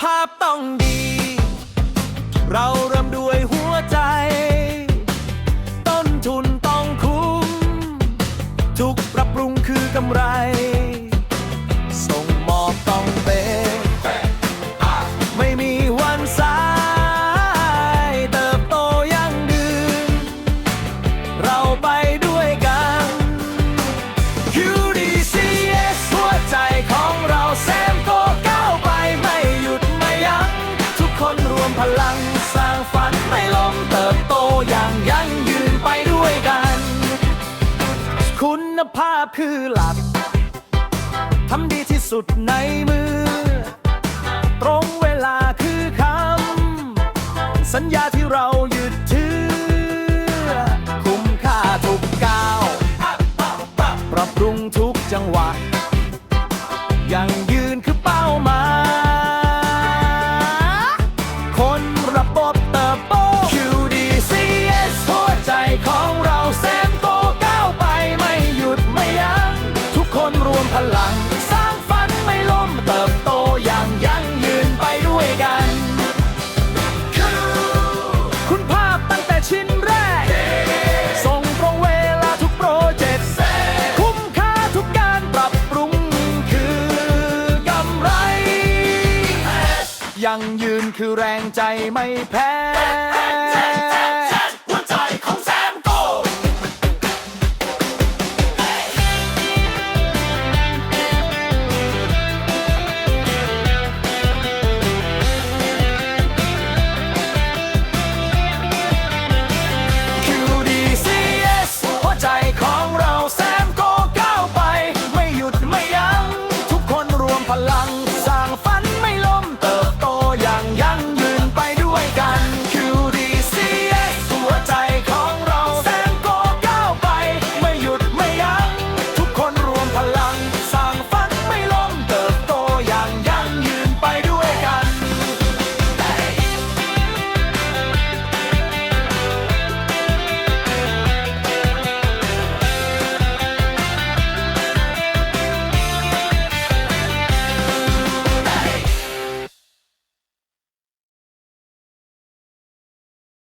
ภาพต้องดี เราเริ่มด้วยหัวใจ ต้นทุนต้องคุ้ม ทุกปรับปรุงคือกำไร วมพลังสร้างฝันไม่ล้มเติบโตอย่างยั่งยืนไปด้วยกัน คุณภาพคือหลักทำดีที่สุดในมือ ตรงเวลาคือคำสัญญาที่เราหยุดถือ คุ้มค่าทุกก้าวปรับปรุงทุกจังหวะ ลัง สร้างฝันไม่ล้มเติบโตอย่างยั่งยืนไปด้วยกัน คุณภาพตั้งแต่ชิ้นแรก ส่งตรงเวลาทุกโปรเจกต์คุ้มค่าทุกการปรับปรุงคือกำไร ยั่งยืนคือแรงใจไม่แพ้